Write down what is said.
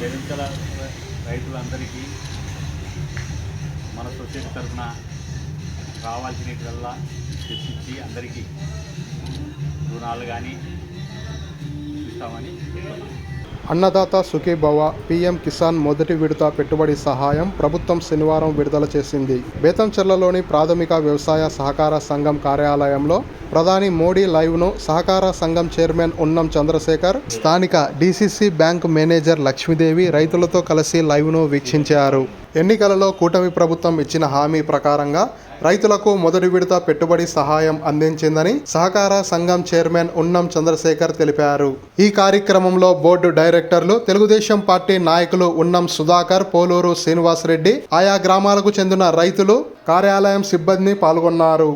జగించల రైతులందరికీ మన సొసైటీ తరఫున రావాల్సినవల్లా తెప్పించి అందరికీ రుణాలు కానీ ఇస్తామని చెప్తున్నాను అన్నదాత సుఖీభవ పీఎం కిసాన్ మొదటి విడత పెట్టుబడి సహాయం ప్రభుత్వం శనివారం విడుదల చేసింది. బేతంచెర్లలోని ప్రాథమిక వ్యవసాయ సహకార సంఘం కార్యాలయంలో ప్రధాని మోడీ లైవ్ను సహకార సంఘం చైర్మన్ ఉన్నం చంద్రశేఖర్ స్థానిక డీసీసీ బ్యాంక్ మేనేజర్ లక్ష్మీదేవి రైతులతో కలిసి లైవ్ను వీక్షించారు. ఎన్నికలలో కూటమి ప్రభుత్వం ఇచ్చిన హామీ ప్రకారంగా రైతులకు మొదటి విడత పెట్టుబడి సహాయం అందించిందని సహకార సంఘం చైర్మన్ ఉన్నం చంద్రశేఖర్ తెలిపారు. ఈ కార్యక్రమంలో బోర్డు డైరెక్టర్లు తెలుగుదేశం పార్టీ నాయకులు ఉన్నం సుధాకర్ పోలూరు శ్రీనివాసరెడ్డి ఆయా గ్రామాలకు చెందిన రైతులు కార్యాలయం సిబ్బంది పాల్గొన్నారు.